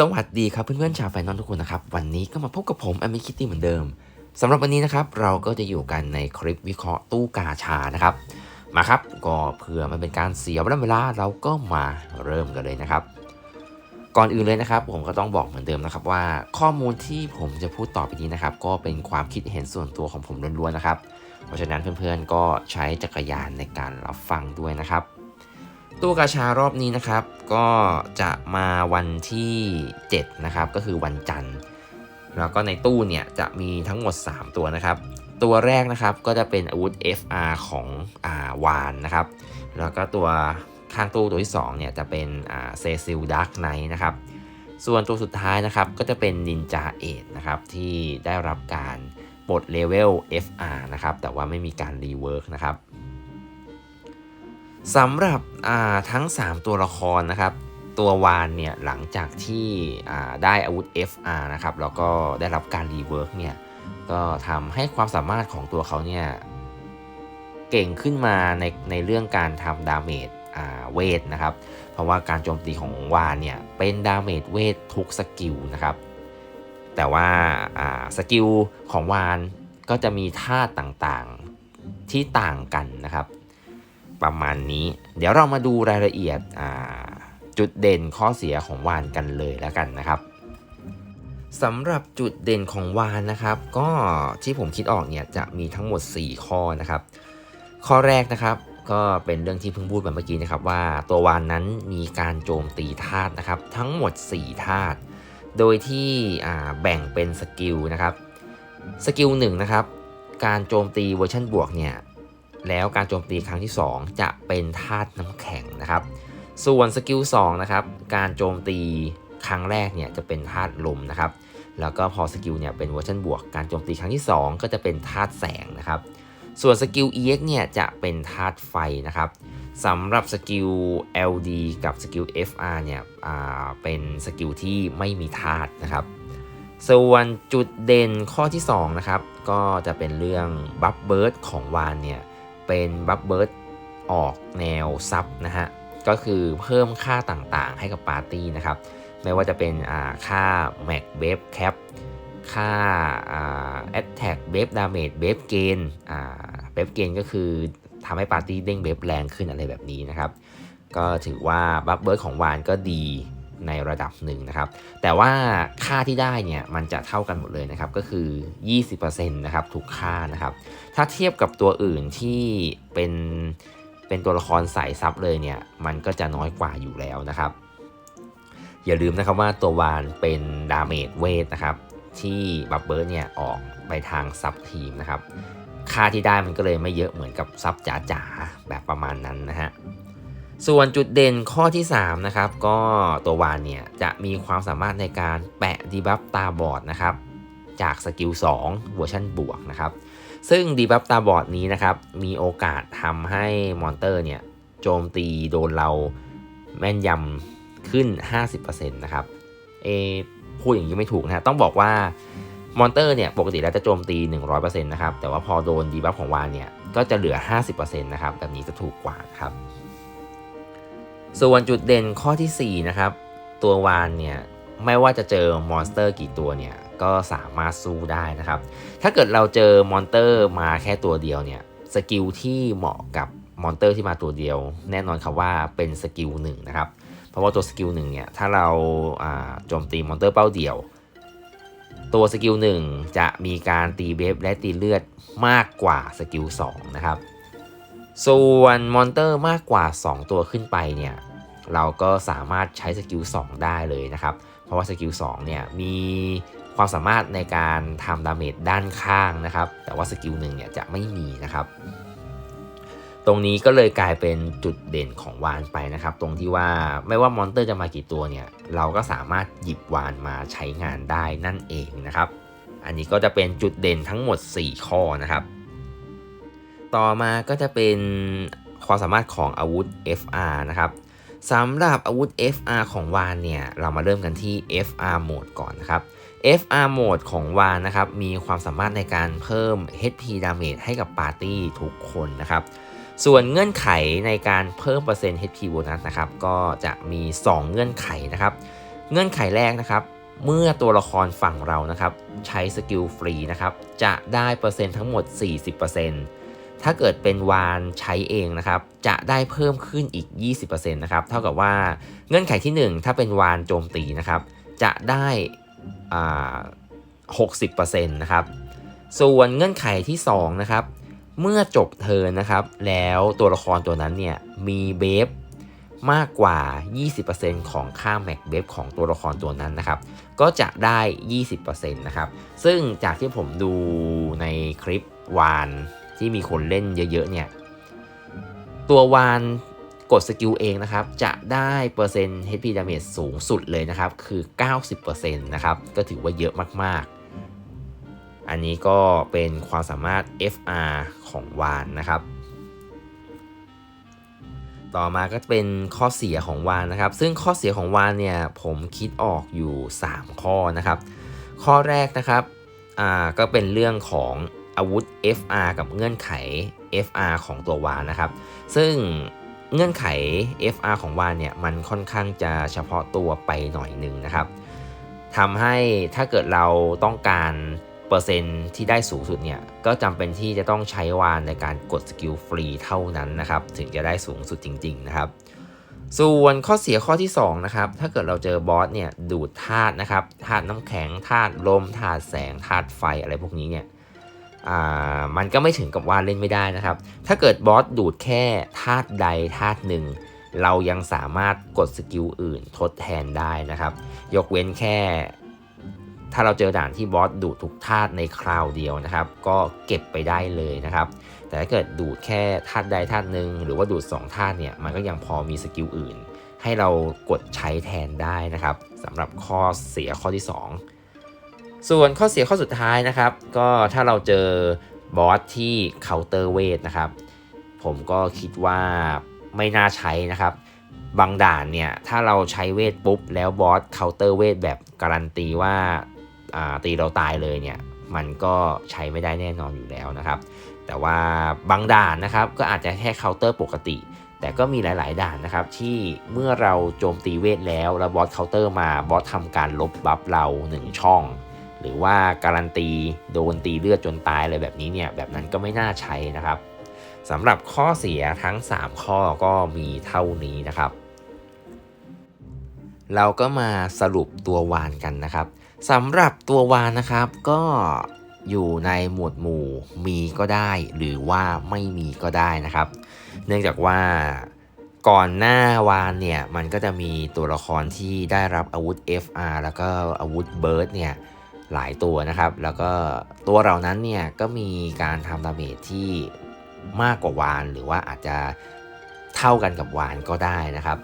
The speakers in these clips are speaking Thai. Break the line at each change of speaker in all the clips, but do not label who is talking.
สวัสดีครับเพื่อนๆชาวแฟนนอนทุกคนนะครับ วันนี้ก็มาพบกับผมแอมมิคิตตี้เหมือนเดิมสำหรับวันนี้นะครับเราก็จะอยู่กันในคลิปวิเคราะห์ตู้กาชานะครับ มาครับก็เพื่อมันเป็นการเสียเวลาเราก็มาเริ่มกันเลยนะครับ ก่อนอื่นเลยนะครับ ผมก็ต้องบอกเหมือนเดิมนะครับว่าข้อมูลที่ผมจะพูดต่อไปนี้นะครับ ก็เป็นความคิดเห็นส่วนตัวของผมล้วนๆนะครับ เพราะฉะนั้นเพื่อนๆก็ใช้จักรยานในการรับฟังด้วยนะครับ ตู้กาชารอบนี้นะครับ ก็จะมาวันที่ 7 นะครับ ก็คือวันจันทร์ แล้วก็ในตู้เนี่ยจะมีทั้งหมด 3 ตัวนะครับ ตัวแรกนะครับก็จะเป็นอาวุธ FR ของอาวานนะครับ แล้วก็ตัวข้างตู้ตัวที่2เนี่ยจะเป็นเซซิลดักไนนะครับ ส่วนตัวสุดท้ายนะครับก็จะเป็นนินจาเอทนะครับที่ได้รับการปลดเลเวล FR นะครับ แต่ว่าไม่มีการรีเวิร์กนะครับ สำหรับทั้ง 3 ตัวละครนะครับ ตัววานเนี่ยหลังจากที่ได้อาวุธ FR นะครับแล้วก็ได้รับการรีเวิร์กเนี่ยก็ทำให้ความสามารถของตัวเขาเนี่ยเก่งขึ้นมาในในเรื่องการทำดาเมจเวทนะครับ เพราะว่าการโจมตีของวานเนี่ยเป็นดาเมจเวททุกสกิลนะครับ แต่ว่าสกิลของวานก็จะมีธาต่างๆที่ต่างกันนะครับ ประมาณนี้ เดี๋ยวเรามาดูรายละเอียดจุดเด่นข้อเสียของวานกันเลยแล้วกันนะครับสำหรับจุดเด่นของวานนะครับ ก็ที่ผมคิดออกเนี่ยจะมีทั้งหมด 4 ข้อนะครับ ข้อแรกนะครับก็เป็นเรื่องที่เพิ่งพูดไปเมื่อกี้นะครับว่าตัววานนั้นมีการโจมตีธาตุนะครับ ทั้งหมด 4ธาตุโดยที่แบ่งเป็นสกิลนะครับสกิลหนึ่งนะครับ การโจมตีเวอร์ชันบวกเนี่ย แล้วการโจมตีครั้งที่ 2 จะเป็นธาตุน้ำแข็งนะครับ ส่วนสกิล2นะครับการโจมตีครั้งแรกเนี่ยจะเป็นธาตุลมนะครับ แล้วก็พอสกิลเนี่ยเป็นเวอร์ชันบวก การโจมตีครั้งที่ 2 ก็จะเป็นธาตุแสงนะครับ ส่วนสกิล EX เนี่ยจะเป็นธาตุไฟนะครับสำหรับสกิล LD กับสกิล FR เนี่ยเป็นสกิลที่ไม่มีธาตุนะครับ ส่วนจุดเด่นข้อที่2นะครับก็จะเป็นเรื่องบัฟเบิร์ดของวานเนี่ย เป็นบัฟเบิร์ดออกแนวซับนะฮะ ก็คือเพิ่มค่าต่างๆให้กับปาร์ตี้นะครับ ไม่ว่าจะเป็นค่า Mac w a v e Cap ค่า Attack w a v e Damage w a v e Gain w a v e Gain ก็คือทำให้ปาร์ตี้เด้งเวฟแรงขึ้นอะไรแบบนี้นะครับ ก็ถือว่าบัฟเบิร์ดของวานก็ดี ในระดับหนึ่งนะครับ แต่ว่าค่าที่ได้เนี่ยมันจะเท่ากันหมดเลยนะครับ ก็คือ 20%นะครับทุกค่านะครับ ถ้าเทียบกับตัวอื่นที่เป็นเป็นตัวละครใส่ซับเลยเนี่ย มันก็จะน้อยกว่าอยู่แล้วนะครับ อย่าลืมนะครับว่าตัววานเป็นดาเมจเวทนะครับ ที่บัฟเบิร์เนี่ยออกไปทางซับทีมนะครับ ค่าที่ได้มันก็เลยไม่เยอะเหมือนกับซับจ๋าๆแบบประมาณนั้นนะฮะ ส่วนจุดเด่นข้อที่ 3 นะครับ ก็ตัววานเนี่ย จะมีความสามารถในการแปะดีบัฟตาบอดนะครับ จากสกิล2เวอร์ชันบวกนะครับ ซึ่งดีบัฟตาบอดนี้นะครับ มีโอกาสทำให้มอนเตอร์เนี่ย โจมตีโดนเราแม่นยำขึ้น 50%นะครับ เอพูดอย่างนี้ไม่ถูกนะต้องบอกว่ามอนเตอร์เนี่ย ปกติแล้วจะโจมตี 100%นะครับ แต่ว่าพอโดนดีบัฟของวานเนี่ย ก็จะเหลือ 50%นะครับ แบบนี้จะถูกกว่าครับ ส่วนจุดเด่นข้อที่ 4 นะครับ ตัววานเนี่ยไม่ว่าจะเจอมอนสเตอร์กี่ตัวเนี่ยก็สามารถสู้ได้นะครับ ถ้าเกิดเราเจอมอนสเตอร์มาแค่ตัวเดียวเนี่ยสกิลที่เหมาะกับมอนสเตอร์ที่มาตัวเดียว แน่นอนครับว่าเป็นสกิลหนึ่งนะครับ เพราะว่าตัวสกิลหนึ่งเนี่ยถ้าเราโจมตีมอนสเตอร์เป้าเดียว ตัวสกิลหนึ่งจะมีการตีเบฟและตีเลือดมากกว่าสกิล2นะครับ ส่วนมอนเตอร์มากกว่า 2 ตัวขึ้นไปเนี่ย เราก็สามารถใช้สกิล2ได้เลยนะครับ เพราะว่าสกิล2เนี่ยมีความสามารถในการทำดาเมจด้านข้างนะครับ แต่ว่าสกิลหนึ่งเนี่ยจะไม่มีนะครับ ตรงนี้ก็เลยกลายเป็นจุดเด่นของวานไปนะครับ ตรงที่ว่าไม่ว่ามอนเตอร์จะมากี่ตัวเนี่ยเราก็สามารถหยิบวานมาใช้งานได้นั่นเองนะครับ อันนี้ก็จะเป็นจุดเด่นทั้งหมด 4 ข้อนะครับ ต่อมาก็จะเป็นความสามารถของอาวุธ FR นะครับ สำหรับอาวุธ FR ของวานเนี่ย เรามาเริ่มกันที่ FR โหมดก่อนนะครับ FR โหมดของวานนะครับ มีความสามารถในการเพิ่ม HP damage ให้กับปาร์ตี้ทุกคนนะครับ ส่วนเงื่อนไขในการเพิ่มเปอร์เซ็นต์ HP bonus นะครับ ก็จะมี 2 เงื่อนไขนะครับ เงื่อนไขแรกนะครับ เมื่อตัวละครฝั่งเรานะครับ ใช้สกิลฟรีนะครับ จะได้เปอร์เซ็นต์ทั้งหมด 40% ถ้าเกิดเป็นวานใช้เองนะครับ จะได้เพิ่มขึ้นอีก 20%นะครับ เท่ากับว่าเงื่อนไขที่ 1 ถ้าเป็นวานโจมตีนะครับ จะได้อ่า60%นะครับ ส่วนเงื่อนไขที่ 2 นะครับ เมื่อจบเทินนะครับ แล้วตัวละครตัวนั้นเนี่ยมีเบฟมากกว่า 20%ของค่าแม็กเบฟของตัวละครตัวนั้นนะครับ ก็จะได้ 20%นะครับ ซึ่งจากที่ผมดูในคลิปวาน ที่มีคนเล่นเยอะๆเนี่ยตัววานกดสกิลเองนะครับ จะได้เปอร์เซ็นต์ HP damage สูงสุดเลยนะครับ คือ 90%นะครับ ก็ถือว่าเยอะมากๆ อันนี้ก็เป็นความสามารถ FR ของวานนะครับ ต่อมาก็เป็นข้อเสียของวานนะครับ ซึ่งข้อเสียของวานเนี่ยผมคิดออกอยู่ 3 ข้อนะครับ ข้อแรกนะครับ อ่า ก็เป็นเรื่องของ อาวุธ FR กับเงื่อนไข FR ของตัววานนะครับ ซึ่งเงื่อนไข FR ของวานเนี่ยมันค่อนข้างจะเฉพาะตัวไปหน่อยหนึ่งนะครับทำให้ถ้าเกิดเราต้องการเปอร์เซ็นต์ที่ได้สูงสุดเนี่ยก็จำเป็นที่จะต้องใช้วานในการกดสกิลฟรีเท่านั้นนะครับ ถึงจะได้สูงสุดจริง ๆ นะครับ ส่วนข้อเสียข้อที่2นะครับถ้าเกิดเราเจอบอสเนี่ยดูดธาตุนะครับธาตุน้ำแข็งธาตุลมธาตุแสงธาตุไฟอะไรพวกนี้เนี่ย มันก็ไม่ถึงกับว่าเล่นไม่ได้นะครับ ถ้าเกิดบอสดูดแค่ธาตุใดธาตุหนึ่ง เรายังสามารถกดสกิลอื่นทดแทนได้นะครับ ยกเว้นแค่ ถ้าเราเจอด่านที่บอสดูดทุกธาตุในคราวเดียวนะครับ ก็เก็บไปได้เลยนะครับ แต่ถ้าเกิดดูดแค่ธาตุใดธาตุหนึ่งหรือว่าดูด2ธาตุเนี่ย มันก็ยังพอมีสกิลอื่น ให้เรากดใช้แทนได้นะครับสำหรับข้อเสียข้อที่ 2 ส่วนข้อเสียข้อสุดท้ายนะครับ ก็ถ้าเราเจอบอสที่เคาน์เตอร์เวทนะครับ ผมก็คิดว่าไม่น่าใช้นะครับ บางด่านเนี่ย ถ้าเราใช้เวทปุ๊บ แล้วบอสเคาน์เตอร์เวทแบบการันตีว่าาตีเราตายเลยเนี่ย มันก็ใช้ไม่ได้แน่นอนอยู่แล้วนะครับ แต่ว่าบางด่านนะครับ ก็อาจจะแค่เคาน์เตอร์ปกติ แต่ก็มีหลาย ๆ ด่านนะครับ ที่เมื่อเราโจมตีเวทแล้วแล้วบอสเคาน์เตอร์มาบอสทำการลบบัฟเรา 1 ช่อง หรือว่าการันตีโดนตีเลือดจนตายอะไรแบบนี้เนี่ยแบบนั้นก็ไม่น่าใช้นะครับสำหรับข้อเสียทั้ง 3 ข้อก็มีเท่านี้นะครับ เราก็มาสรุปตัววานกันนะครับสำหรับตัววานนะครับก็อยู่ในหมวดหมู่มีก็ได้หรือว่าไม่มีก็ได้นะครับ เนื่องจากว่าก่อนหน้าวานเนี่ยมันก็จะมีตัวละครที่ได้รับอาวุธ FR แล้วก็อาวุธเบิร์ดเนี่ย หลายตัวนะครับ แล้วก็ตัวเหล่านั้นเนี่ยก็มีการทำดาเมจที่มากกว่าวาน หรือว่าอาจจะเท่ากันกับวานก็ได้นะครับ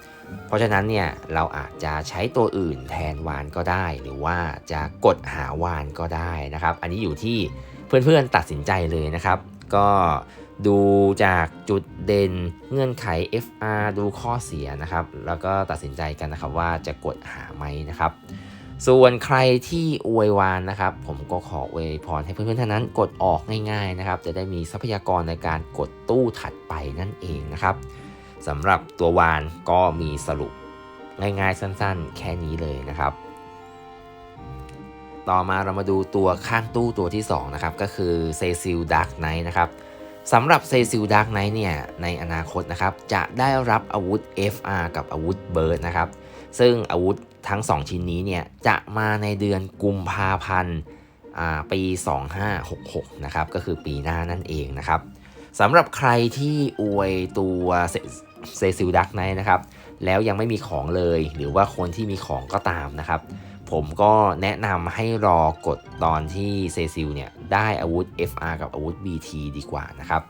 เพราะฉะนั้นเนี่ยเราอาจจะใช้ตัวอื่นแทนวานก็ได้ หรือว่าจะกดหาวานก็ได้นะครับ อันนี้อยู่ที่เพื่อนๆตัดสินใจเลยนะครับ ก็ดูจากจุดเด่นเงื่อนไข FR ดูข้อเสียนะครับ แล้วก็ตัดสินใจกันนะครับว่าจะกดหาไหมนะครับ ส่วนใครที่อวยวานนะครับ ผมก็ขออวยพรให้เพื่อนๆท่านนั้นกดออกง่ายๆนะครับ จะได้มีทรัพยากรในการกดตู้ถัดไปนั่นเองนะครับสำหรับตัววานก็มีสรุปง่ายๆสั้นๆ แค่นี้เลยนะครับ ต่อมาเรามาดูตัวข้างตู้ตัวที่ 2 นะครับ ก็คือเซซิลดาร์กไนท์นะครับสำหรับเซซิลดาร์กไนท์เนี่ยในอนาคตนะครับ จะได้รับอาวุธ FR กับอาวุธเบิร์ดนะครับ ซึ่งอาวุธ ทั้ง 2 ชิ้นนี้เนี่ยจะมาในเดือนกุมภาพันธ์ปี 2566 นะครับ ก็คือปีหน้านั่นเองนะครับสำหรับใครที่อวยตัวเซซิลดักไนนะครับ แล้วยังไม่มีของเลย หรือว่าคนที่มีของก็ตามนะครับ ผมก็แนะนำให้รอกดตอนที่เซซิลเนี่ยได้อาวุธ FR กับอาวุธ BT ดีกว่านะครับ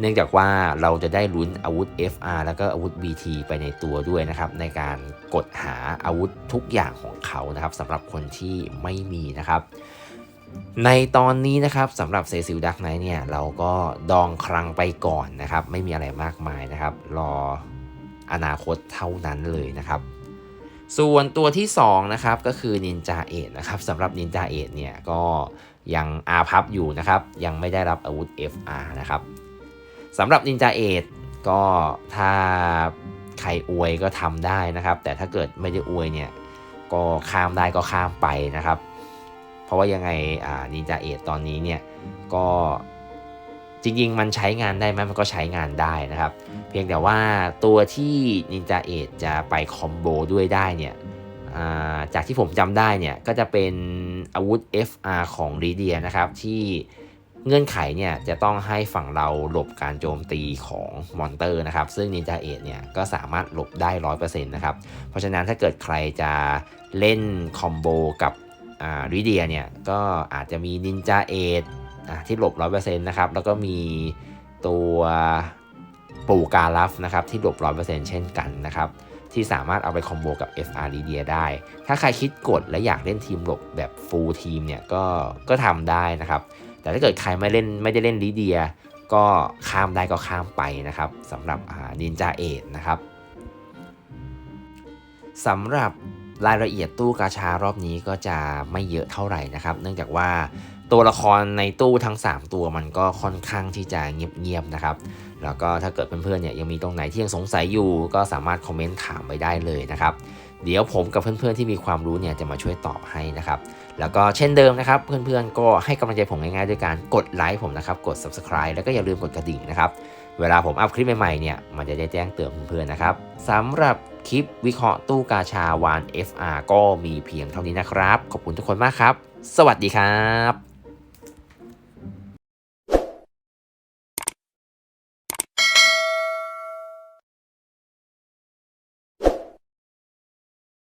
เนื่องจากว่าเราจะได้ลุ้นอาวุธ FR แล้วก็อาวุธ BT ไปในตัวด้วยนะครับ ในการกดหาอาวุธทุกอย่างของเขานะครับสำหรับคนที่ไม่มีนะครับ ในตอนนี้นะครับสำหรับเซซิลดักไนเนี่ยเราก็ดองครั้งไปก่อนนะครับ ไม่มีอะไรมากมายนะครับ รออนาคตเท่านั้นเลยนะครับส่วนตัวที่ 2 นะครับก็คือนินจาเอทนะครับสำหรับนินจาเอทเนี่ยก็ยังอาพับอยู่นะครับ ยังไม่ได้รับอาวุธ FR นะครับ สำหรับนินจาเอทก็ถ้าใครอวยก็ทำได้นะครับ แต่ถ้าเกิดไม่ได้อวยเนี่ยก็ข้ามได้ก็ข้ามไปนะครับ เพราะว่ายังไงนินจาเอตอนนี้เนี่ยก็จริงๆ มันใช้งานได้ไหมมันก็ใช้งานได้นะครับ เพียงแต่ว่าตัวที่นินจาเอจะไปคอมโบด้วยได้เนี่ยจากที่ผมจำได้เนี่ยก็จะเป็นอาวุธ FR ของรีเดียนะครับที่ เงื่อนไขเนี่ยจะต้องให้ฝั่งเราหลบการโจมตีของมอนเตอร์นะครับซึ่งนินจาเอเนี่ยก็สามารถหลบได้ 100%นะครับเพราะฉะนั้นถ้าเกิดใครจะเล่นคอมโบกับริเดียเนี่ยก็อาจจะมีนินจาเอทที่หลบ 100%นะครับแล้วก็มีตัวปูการัฟนะครับที่หลบ 100%เช่นกันนะครับที่สามารถเอาไปคอมโบกับ FR ลีเดียได้ ถ้าใครคิดกดและอยากเล่นทีมหลบแบบฟูลทีมเนี่ยก็ก็ทำได้นะครับ แต่ถ้าเกิดใครไม่เล่นไม่ได้เล่นลีเดีย ก็ข้ามได้ก็ข้ามไปนะครับสำหรับนินจาเอทนะครับสำหรับรายละเอียดตู้กาชารอบนี้ก็จะไม่เยอะเท่าไหร่นะครับ เนื่องจากว่าตัวละครในตู้ทั้ง 3 ตัวมันก็ค่อนข้างที่จะเงียบๆนะครับ แล้วก็ถ้าเกิดเพื่อนๆเนี่ยยังมีตรงไหนที่ยังสงสัยอยู่ก็สามารถคอมเมนต์ถามไว้ได้เลยนะครับ เดี๋ยวผมกับเพื่อนๆที่มีความรู้เนี่ยจะมาช่วยตอบให้นะครับ แล้วก็เช่นเดิมนะครับ เพื่อนๆ ก็ให้กำลังใจผมง่ายๆ ด้วยการกดไลค์ผมนะครับ กด subscribe แล้วก็อย่าลืมกดกระดิ่งนะครับ เวลาผมอัพคลิปใหม่ๆ เนี่ย มันจะได้แจ้งเตือนเพื่อนๆ นะครับสำหรับคลิปวิเคราะห์ตู้กาชาวาน FR ก็มีเพียงเท่านี้นะครับ ขอบคุณทุกคนมากครับ สวัสดีครับ